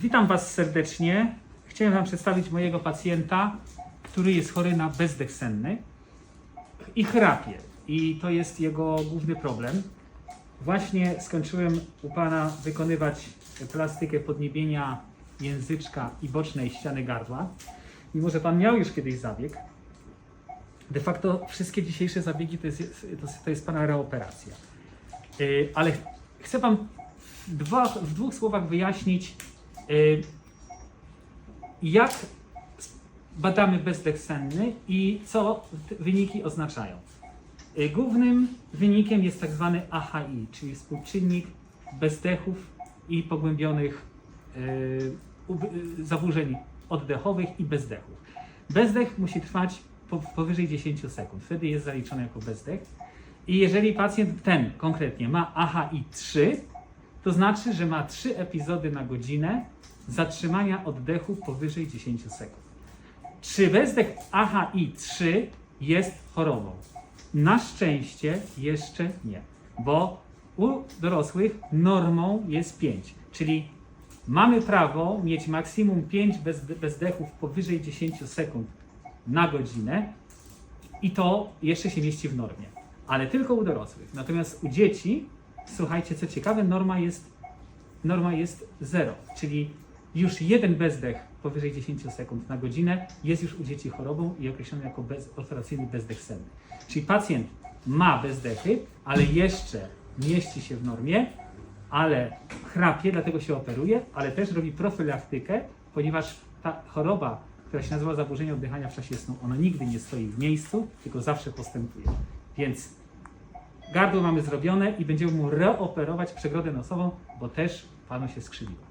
Witam Was serdecznie. Chciałem Wam przedstawić mojego pacjenta, który jest chory na bezdech senny i chrapie. I to jest jego główny problem. Właśnie skończyłem u Pana wykonywać plastykę podniebienia języczka i bocznej ściany gardła. Mimo, że Pan miał już kiedyś zabieg, de facto wszystkie dzisiejsze zabiegi to jest, to jest, Pana reoperacja. Yy, ale ch- chcę Wam w, dwóch słowach wyjaśnić, jak s- badamy bezdech senny i co wyniki oznaczają. Yy, Głównym wynikiem jest tak zwany AHI, czyli współczynnik bezdechów i pogłębionych yy, zaburzeń oddechowych i bezdechów. Bezdech musi trwać po, powyżej 10 sekund, wtedy jest zaliczony jako bezdech. I jeżeli pacjent ten konkretnie ma AHI 3, to znaczy, że ma 3 epizody na godzinę zatrzymania oddechu powyżej 10 sekund. Czy bezdech AHI 3 jest chorobą? Na szczęście jeszcze nie, bo u dorosłych normą jest 5, czyli mamy prawo mieć maksimum 5 bez, bezdechów powyżej 10 sekund na godzinę i to jeszcze się mieści w normie, ale tylko u dorosłych. Natomiast u dzieci, słuchajcie, co ciekawe, norma jest, norma jest 0, czyli już jeden bezdech powyżej 10 sekund na godzinę jest już u dzieci chorobą i określony jako bez, operacyjny bezdech senny. Czyli pacjent ma bezdechy, ale jeszcze mieści się w normie, ale chrapie, dlatego się operuje, ale też robi profilaktykę, ponieważ ta choroba, która się nazywa zaburzenie oddychania w czasie snu, ona nigdy nie stoi w miejscu, tylko zawsze postępuje. Więc gardło mamy zrobione i będziemy mu reoperować przegrodę nosową, bo też panu się skrzywiła.